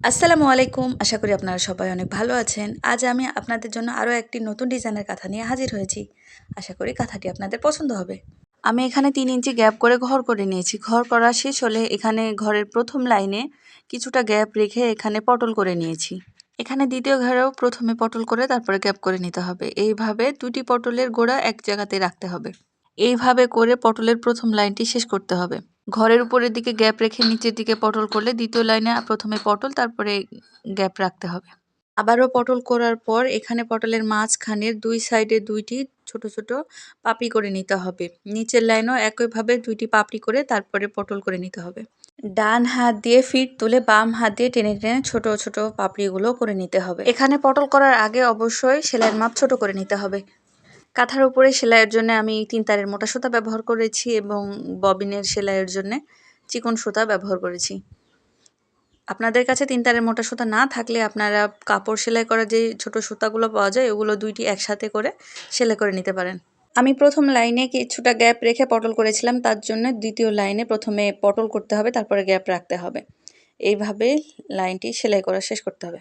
আসসালামু আলাইকুম। আশা করি আপনারা সবাই অনেক ভালো আছেন। আজ আমি আপনাদের জন্য আরও একটি নতুন ডিজাইনের কাঁথা নিয়ে হাজির হয়েছি। আশা করি কাঁথাটি আপনাদের পছন্দ হবে। আমি এখানে তিন ইঞ্চি গ্যাপ করে ঘর করে নিয়েছি। ঘর করা শেষ হলে এখানে ঘরের প্রথম লাইনে কিছুটা গ্যাপ রেখে এখানে পটল করে নিয়েছি। এখানে দ্বিতীয় ঘরেও প্রথমে পটল করে তারপরে গ্যাপ করে নিতে হবে। এইভাবে দুটি পটলের গোড়া এক জায়গাতে রাখতে হবে। এইভাবে করে পটলের প্রথম লাইনটি শেষ করতে হবে। ঘরের উপরের দিকে গ্যাপ রেখে নিচের দিকে পটল করলে দ্বিতীয় লাইনে প্রথমে পটল, তারপরে গ্যাপ রাখতে হবে। আবারও পটল করার পর এখানে পটলের মাঝখানের দুই সাইডে দুইটি ছোট ছোট পাপড়ি করে নিতে হবে। নিচের লাইনও একইভাবে দুইটি পাপড়ি করে তারপরে পটল করে নিতে হবে। ডান হাত দিয়ে ফিট তুলে বাম হাত দিয়ে টেনে টেনে ছোট ছোট পাপড়িগুলো করে নিতে হবে। এখানে পটল করার আগে অবশ্যই সেলাইয়ের মাপ ছোট করে নিতে হবে। কাঁথার উপরে সেলাইয়ের জন্য আমি তিন তারের মোটা সুতা ব্যবহার করেছি এবং ববিনের সেলাইয়ের জন্য চিকন সুতা ব্যবহার করেছি। আপনাদের কাছে তিন তারের মোটা সুতা না থাকলে আপনারা কাপড় সেলাই করা যে ছোট সুতাগুলো পাওয়া যায় ওগুলো দুইটি একসাথে করে সেলাই করে নিতে পারেন। আমি প্রথম লাইনে কিছুটা গ্যাপ রেখে পটল করেছিলাম, তার জন্য দ্বিতীয় লাইনে প্রথমে পটল করতে হবে, তারপরে গ্যাপ রাখতে হবে। এইভাবে লাইনটি সেলাই করা শেষ করতে হবে।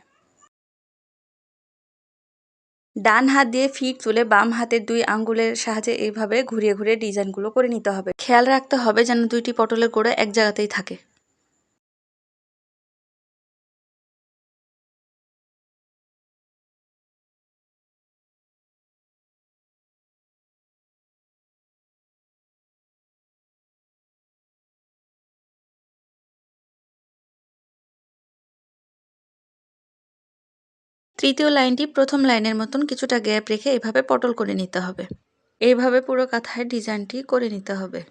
ডান হাত দিয়ে ফিট তুলে বাম হাতের দুই আঙ্গুলের সাহায্যে এইভাবে ঘুরিয়ে ঘুরিয়ে ডিজাইনগুলো করে নিতে হবে। খেয়াল রাখতে হবে যেন দুইটি পটলের গোড়া এক জায়গাতেই থাকে। তৃতীয় লাইনটি প্রথম লাইনের মতন কিছুটা গ্যাপ রেখে এভাবে পটল করে নিতে হবে। এইভাবে পুরো কাঁথায় ডিজাইনটি করে নিতে হবে।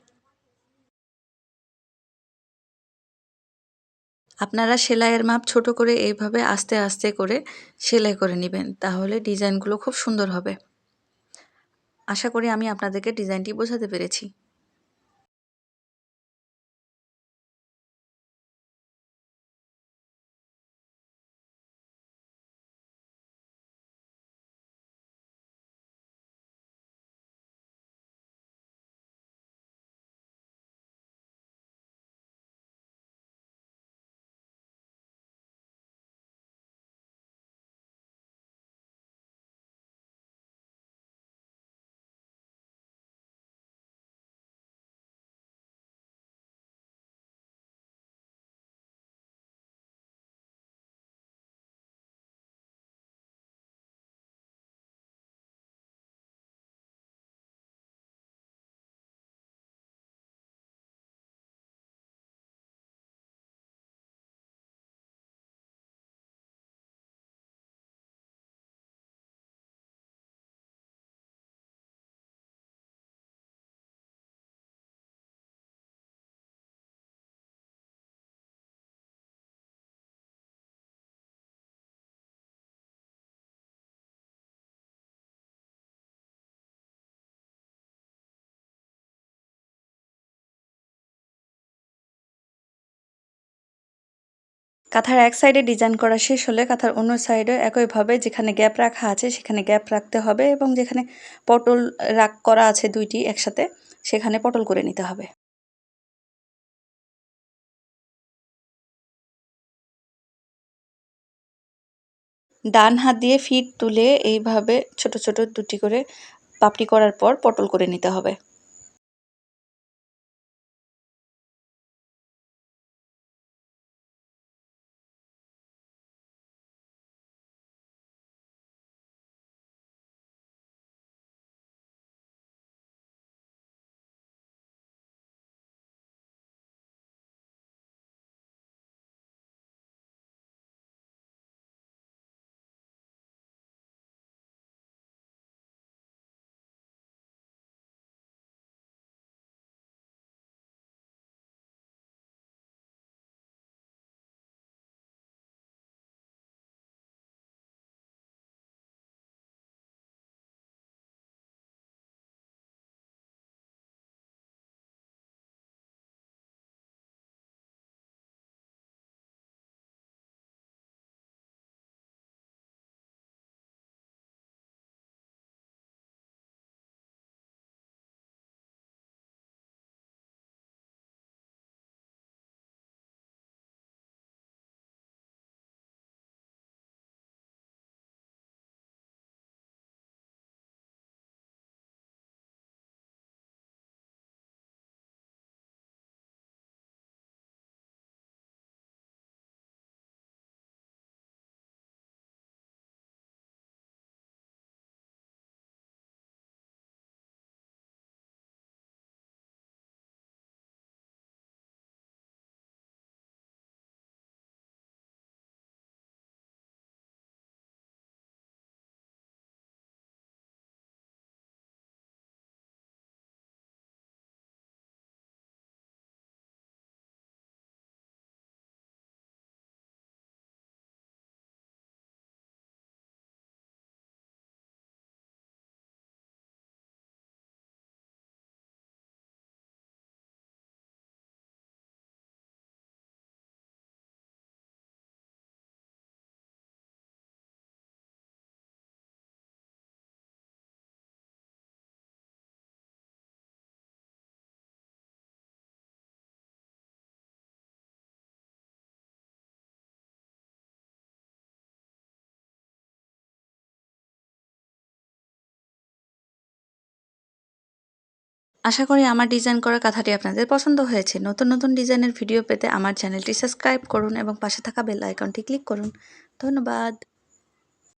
আপনারা সেলাইয়ের মাপ ছোট করে এইভাবে আস্তে আস্তে করে সেলাই করে নেবেন, তাহলে ডিজাইনগুলো খুব সুন্দর হবে। আশা করি আমি আপনাদেরকে ডিজাইনটি বোঝাতে পেরেছি। কাঁথার এক সাইডে ডিজাইন করা শেষ হলে কাঁথার অন্য সাইডে একইভাবে যেখানে গ্যাপ রাখা আছে সেখানে গ্যাপ রাখতে হবে এবং যেখানে পটল রাখ করা আছে দুইটি একসাথে সেখানে পটল করে নিতে হবে। ডান হাত দিয়ে ফিট তুলে এইভাবে ছোট ছোট দুটি করে পাপড়ি করার পর পটল করে নিতে হবে। আশা করি আমার ডিজাইন করা কথাটি আপনাদের পছন্দ হয়েছে। নতুন নতুন ডিজাইনের ভিডিও পেতে আমার চ্যানেলটি সাবস্ক্রাইব করুন এবং পাশে থাকা বেল আইকনটি ক্লিক করুন। ধন্যবাদ।